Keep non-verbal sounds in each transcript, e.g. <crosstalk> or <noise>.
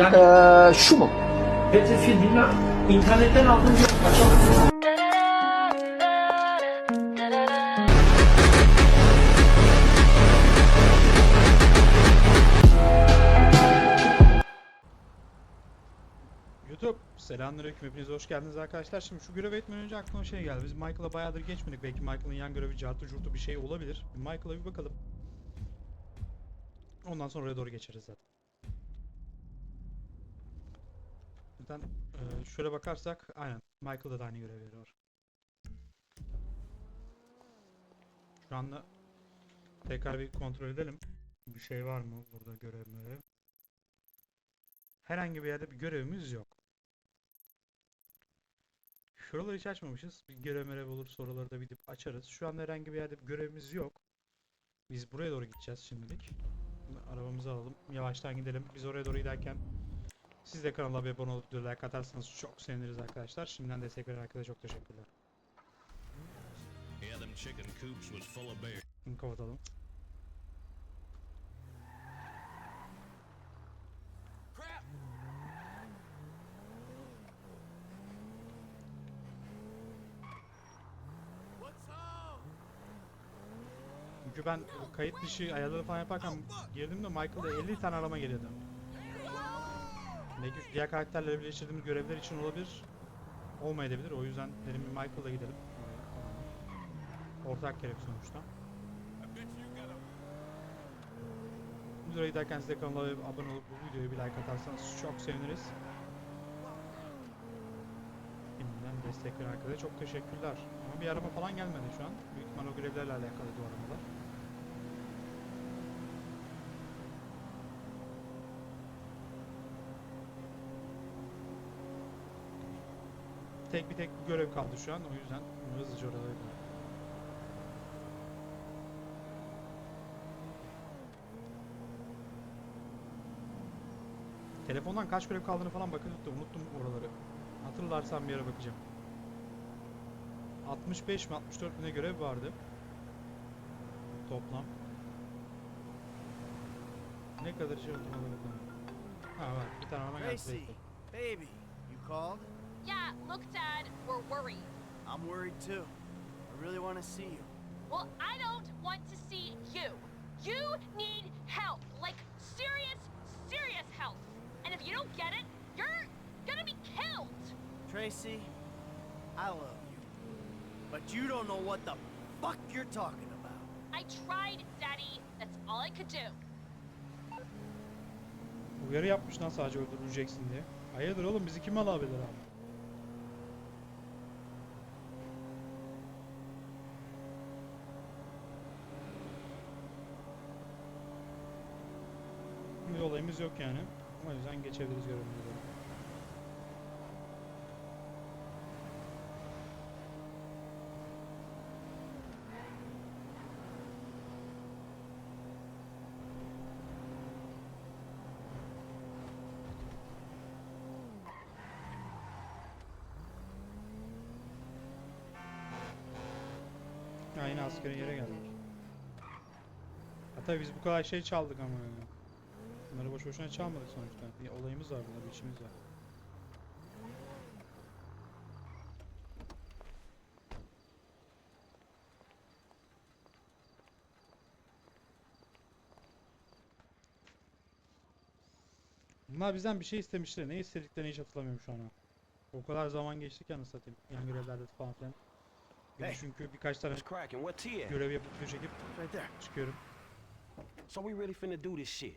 Yani Ee, şu mu? Battlefield bilmem internetten aldım diyor. Açalım. YouTube selamünaleyküm hepiniz hoş geldiniz arkadaşlar. Şimdi şu görev etmeden önce aklıma şey geldi. Biz Michael'a bayağıdır geçmedik. Belki Michael'ın yan görevi cartı curtu bir şey olabilir. Bir Michael'a bir bakalım. Ondan sonra oraya doğru geçeriz zaten. Zaten e, şöyle bakarsak aynen Michael'da da aynı görevleri var. Şu anda tekrar bir kontrol edelim. Bir şey var mı burada görev görev? Herhangi bir yerde bir görevimiz yok. Şuraları hiç açmamışız. Bir görev merev olur soruları da gidip açarız. Şu anda herhangi bir yerde bir görevimiz yok. Biz buraya doğru gideceğiz şimdilik. Arabamızı alalım. Yavaştan gidelim. Biz oraya doğru giderken siz de kanala bir abone olup like atarsanız çok seviniriz arkadaşlar. Şimdiden destek veren herkese çok teşekkürler. Yeah, them chicken coops was full of bear. Bunu kapatalım. Çünkü ben kayıt dışı ayarları falan yaparken girdim de Michael'da 50 tane arama geliyordu. Belki şu diğer karakterlerle birleştirdiğimiz görevler için olabilir. Olmayabilir. O yüzden dedim bir Michael'la gidelim. Ortak görev sonuçta. Oraya giderken siz de kanala abone olup bu videoya bir like atarsanız çok seviniriz. Şimdiden destek veren herkese çok teşekkürler. Ama bir arama falan gelmedi şu an. Büyük ihtimal o görevlerle alakalı bu aramalar. Tek bir tek bir görev kaldı şu an. O yüzden hızlıca oraya gidelim. Telefondan kaç görev kaldığını falan da unuttum oraları. Hatırlarsam bir ara bakacağım. 65 mi 64 mi görev vardı? Toplam. Ne kadar şey oldu ona. Ha var bir tane ana geldi. Bekle. baby, you called? Yeah, look, Dad, we're worried. I'm worried too. I really want to see you. Well, I don't want to see you. You need help. Like, serious, serious help. And if you don't get it, you're gonna be killed. Tracy, I love you. But you don't know what the fuck you're talking about. I tried, Daddy. That's all I could do. Uyarı yapmış lan sadece öldürüleceksin diye. Hayırdır oğlum bizi kim alabilir abi? Bir olayımız yok yani. O yüzden geçebiliriz görevimize. Ha yine askerin yere geldik. Ha tabii biz bu kadar şey çaldık ama. Bunları boş boşuna çalmadık sonuçta. Bir olayımız var burada, bir işimiz var. Bunlar bizden bir şey istemişler. Ne istediklerini hiç hatırlamıyorum şu an. O kadar zaman geçti ki anasını satayım. Yan görevlerde falan filan. Hey. çünkü birkaç tane görev yapıp çekip çıkıyorum. So we really finna do this shit?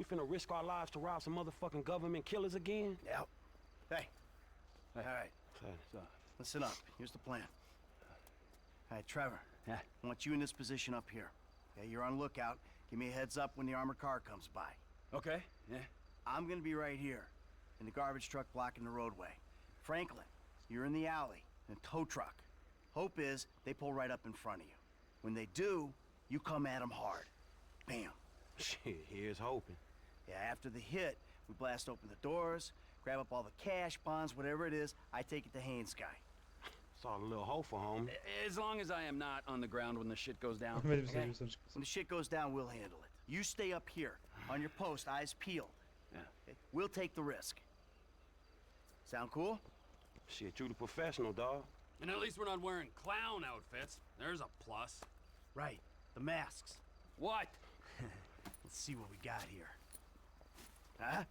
We finna risk our lives to rob some motherfucking government killers again? Yep. Hey. All right, son. listen up. Here's the plan. All right, Trevor. Yeah. I want you in this position up here. Okay, you're on lookout. Give me a heads up when the armored car comes by. Okay. Yeah. I'm gonna be right here, in the garbage truck blocking the roadway. Franklin, you're in the alley, in a tow truck. Hope is they pull right up in front of you. When they do, you come at them hard. Bam. <laughs> Shit, here's hoping. Yeah, after the hit, we blast open the doors, grab up all the cash, bonds, whatever it is. I take it to Haynes guy. Saw a little hope for home. As long as I am not on the ground when the shit goes down. <laughs> Okay. sevgi sonuç çıkmasın. When the shit goes down, we'll handle it. You stay up here, on your post, eyes peeled. Yeah. Okay, We'll take the risk. Sound cool? Shit, you the professional, dog. And at least we're not wearing clown outfits. There's a plus. Right. The masks. What? <laughs> Let's see what we got here. Huh?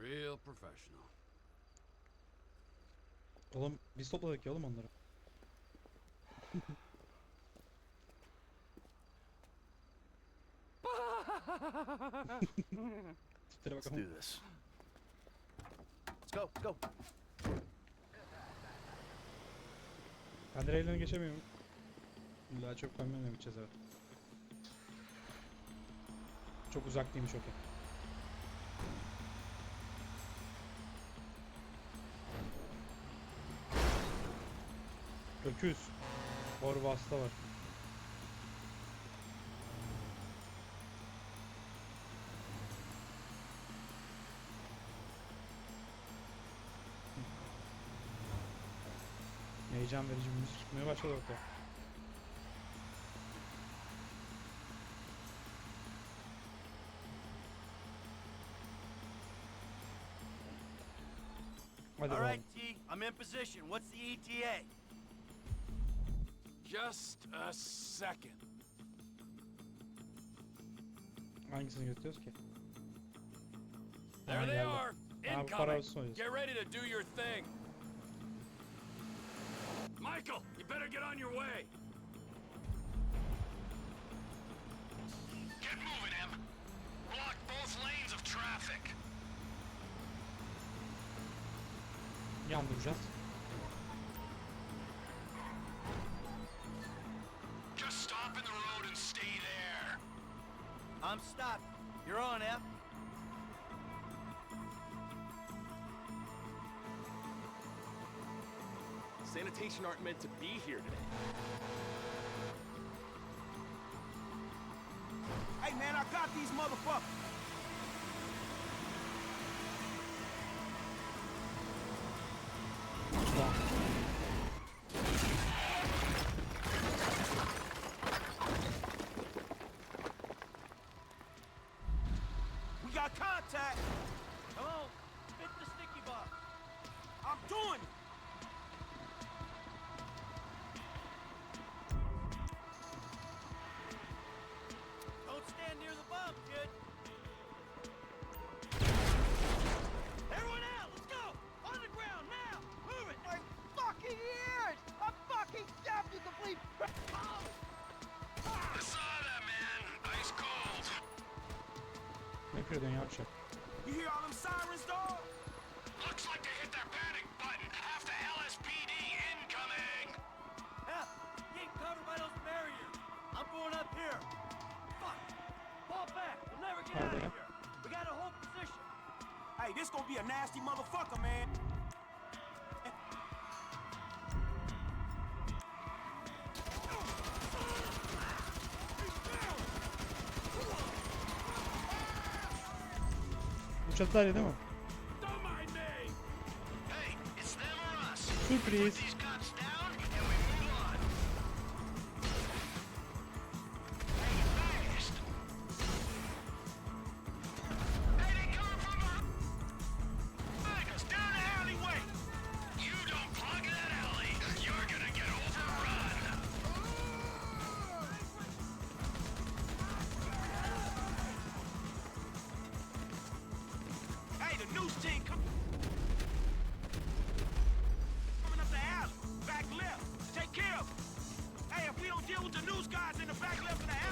Real professional. Oğlum biz topladık ya oğlum onları. <laughs> Tiplere Let's bakalım. do this. Let's go. Let's go. Ben direğinden geçemiyorum. Daha çok kamyonla gideceğiz evet. Çok uzak değilmiş okey. Öküz. Hor vasıta var. Heyecan verici bir müzik çıkmaya başladı ortaya. Hadi All bakalım. right, T. I'm in position. What's the ETA? Just a second. Hangisini gösteriyoruz ki? There Ha, they geldi. are. Ha, bu para Incoming. soyuyoruz. Get ready to do your thing. Michael, you better get on your way. Get moving, Em. Block both lanes of traffic. Yandıracağız. Just stop in the road and stay there. I'm stopped. You're on, F. Sanitation aren't meant to be here today. Hey, man, I got these motherfuckers. Contact. Come on. Spit the sticky bomb. I'm doing it. Don't stand near the bomb, kid. Everyone out! Let's go! On the ground now! Move it! My fucking ears! I'm fucking deaf, you complete. Oh! I saw that, man. Ice cold. Ne yapıyordun yavşak? You hear all them sirens, dog? Looks like they hit their panic button. Half the LSPD incoming. F, get covered by those barriers. I'm going up here. Fuck! Fall back. We'll never get out of here. We gotta hold position. Hey, this gonna be a nasty motherfucker, man. Bu çatılar ya değil mi? Don't with the news guys in the back left of the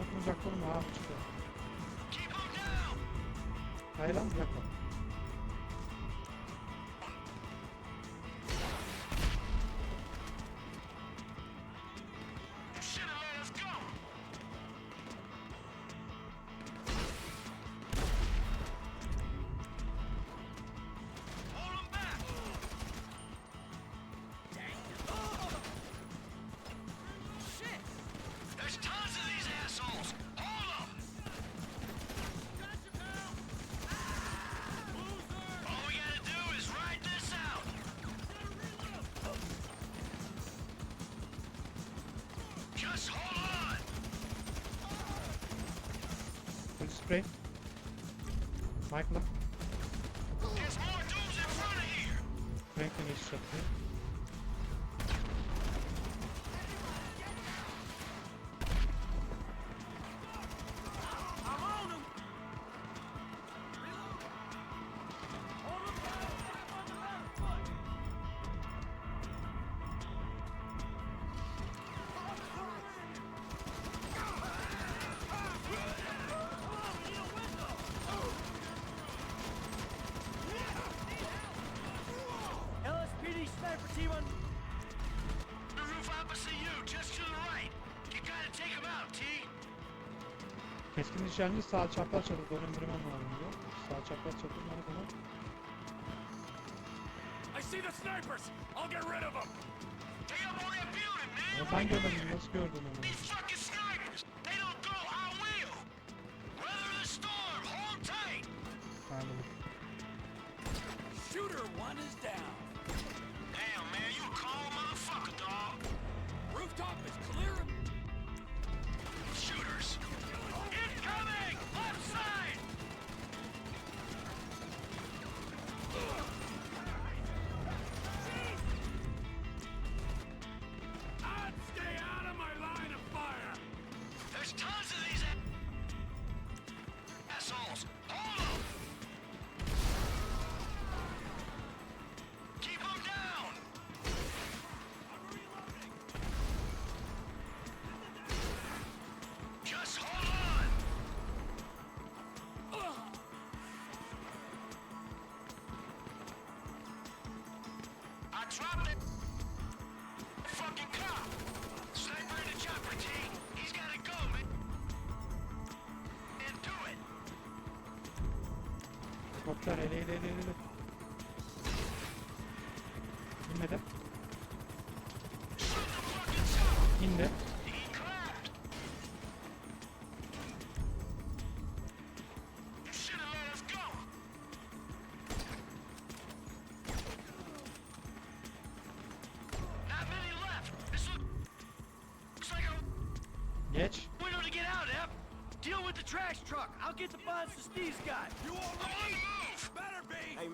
ha 'em down. Hayır lan uzakta. You Full spray. Keskin nişancı sağ çapraz çatı. Dönündürmem lazım diyor. Sağ çapraz çatı nerede lan? I see the snipers! I'll get rid of them! Up on that building, man. Ya sen görmedin nasıl gördün onu? These fucking snipers, they don't go, I will. Weather the storm, hold tight. Anladım. Shooter one is down. Helikopter ele ele ele ele. İnmedi. Shoot the fucking chopper. İndi. He clapped. You should have let us go. Not many left. This look- looks like a Geç. window to get out, Ep. Deal with the trash truck. I'll get the bonds to Steve's guy. You on the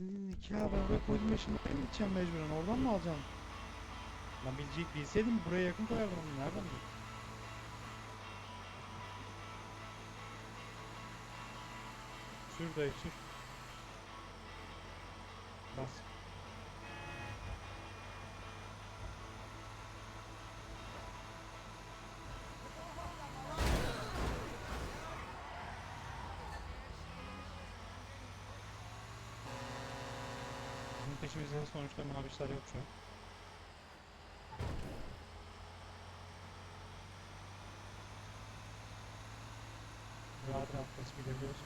nikahı ben buraya koydum ya şimdi ben gideceğim mecburen oradan mı alacağım? Lan bilecek bilseydim buraya yakın koyardım onu nereden bileyim? Sür dayı sür. Bizim peşimizde sonuçta mavişler yok şu an. Rahat rahat basıp gidebiliyoruz.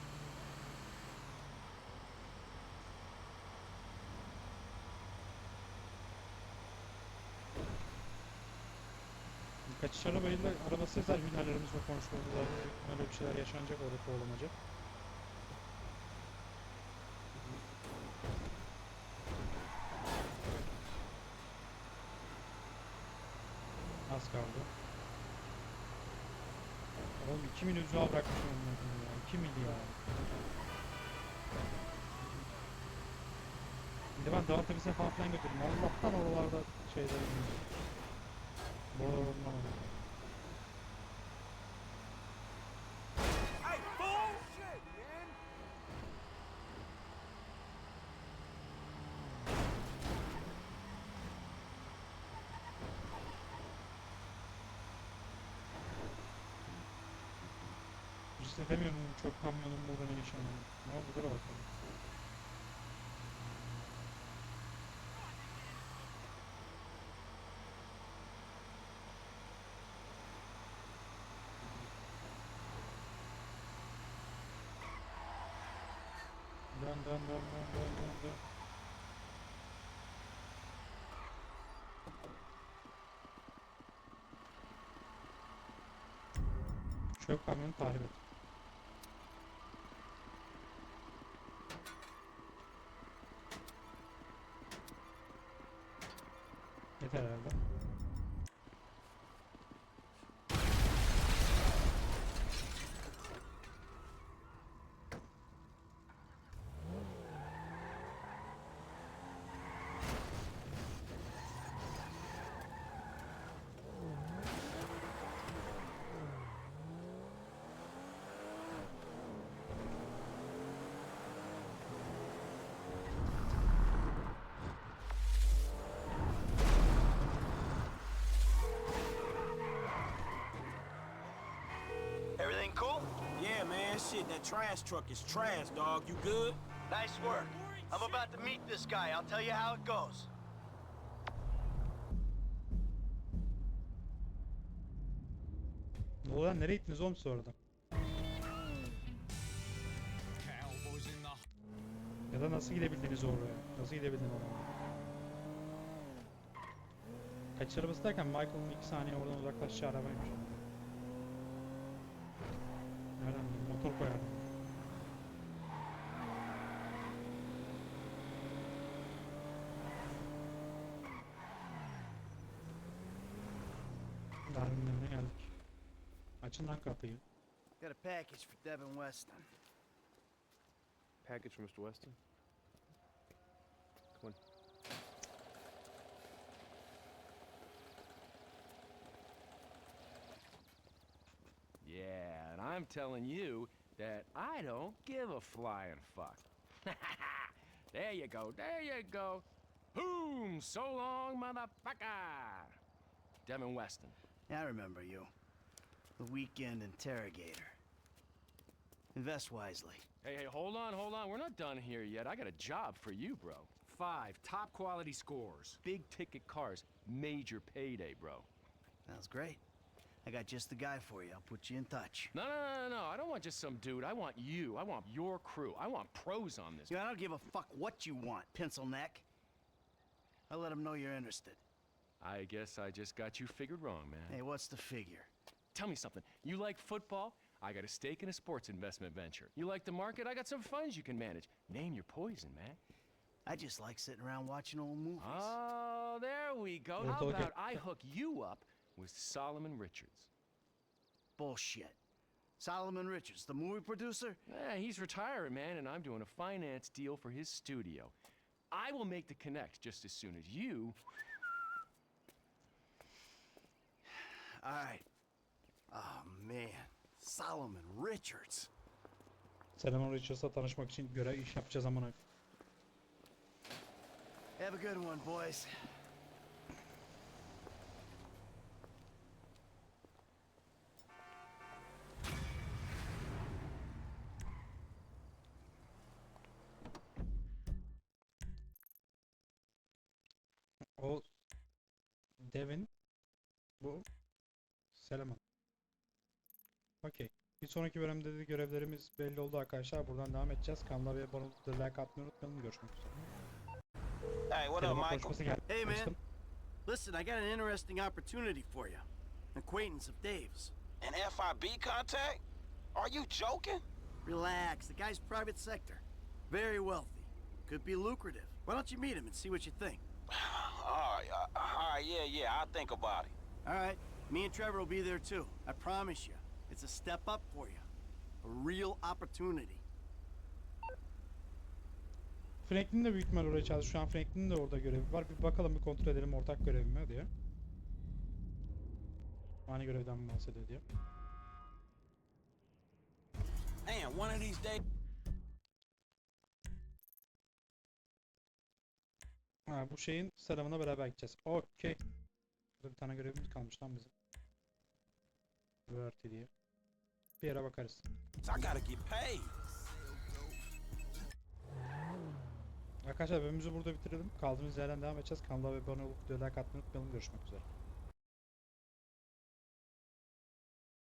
Kaçış arabayla arabasıyla hünerlerimizle konuşmamız lazım. Öyle bir şeyler yaşanacak orada kovalamaca. Az kaldı. Oğlum 2 mil uzağa bırakmışım onları ya. 2 mil ya. Bir de ben dağ tepesine falan filan götürdüm. Allah'tan oralarda şeyler Buralar olmamalı. İşte demiyorum çok kamyonun burada ne işi var. Ne oldu dur bakalım. Dön dön dön dön dön dön dön. Çöp kamyonu tahrip et. 괜찮은데? Man, shit, that trash truck is trash, dog. You good? Nice work. I'm about to meet this guy. I'll tell you how it goes. Ne oluyor nereye gittiniz oğlum orada? Ya da nasıl gidebildiniz oraya? Nasıl gidebildin oraya? Kaç arabası derken Michael'ın 2 saniye oradan uzaklaşacağı arabaymış. Motor koyardım. Darwin'in önüne geldik. Açın lan kapıyı. Got a package for Devin Weston. Package for Mr. Weston. Come on. Yeah, and I'm telling you that I don't give a flying fuck. <laughs> there you go, there you go. Boom! So long, motherfucker! Devin Weston. I remember you. The weekend interrogator. Invest wisely. Hey, hey, hold on, hold on. We're not done here yet. I got a job for you, bro. Five top quality scores. Big ticket cars. Major payday, bro. Sounds great. I got just the guy for you. I'll put you in touch. No, no, no, no, no. I don't want just some dude. I want you. I want your crew. I want pros on this. You know, I don't give a fuck what you want, pencil neck. I'll let them know you're interested. I guess I just got you figured wrong, man. Hey, what's the figure? Tell me something. You like football? I got a stake in a sports investment venture. You like the market? I got some funds you can manage. Name your poison, man. I just like sitting around watching old movies. Oh, there we go. How about I hook you up with Solomon Richards? Bullshit. Solomon Richards, the movie producer? Eh, he's retiring, man, and I'm doing a finance deal for his studio. I will make the connect just as soon as you. <sighs> All right. Oh, man. Solomon Richards. Solomon Richards'la tanışmak için görev iş yapacağız amına. Have a good one, boys. Devin bu Seleman. Okey. Bir sonraki bölümde de görevlerimiz belli oldu arkadaşlar. Buradan devam edeceğiz. Kanala ve abone olup like atmayı unutmayalım. Görüşmek üzere. Hey, what up, Michael? Hey, man. Listen, I got an interesting opportunity for you. An acquaintance of Dave's. An FIB contact? Are you joking? Relax, the guy's private sector. Very wealthy. Could be lucrative. Why don't you meet him and see what you think? <sighs> <sighs> all right, uh, all right, yeah, yeah, I'll think about it. All right, me and Trevor will be there too. I promise you. It's a step up for you. A real opportunity. Franklin de büyük ihtimal oraya çalışıyor. Şu an Franklin'in de orada görevi var. Bir bakalım bir kontrol edelim ortak görev mi diye. Aynı görevden bahsediyor diye. Man, one of these days. Ha bu şeyin selamına beraber gideceğiz. Okey. Burada bir tane görevimiz kalmış lan bizim. Verti diye. Bir yere bakarız. Arkadaşlar bölümümüzü burada bitirelim. Kaldığımız yerden devam edeceğiz. Kanala abone olup like atmayı unutmayalım. Görüşmek üzere.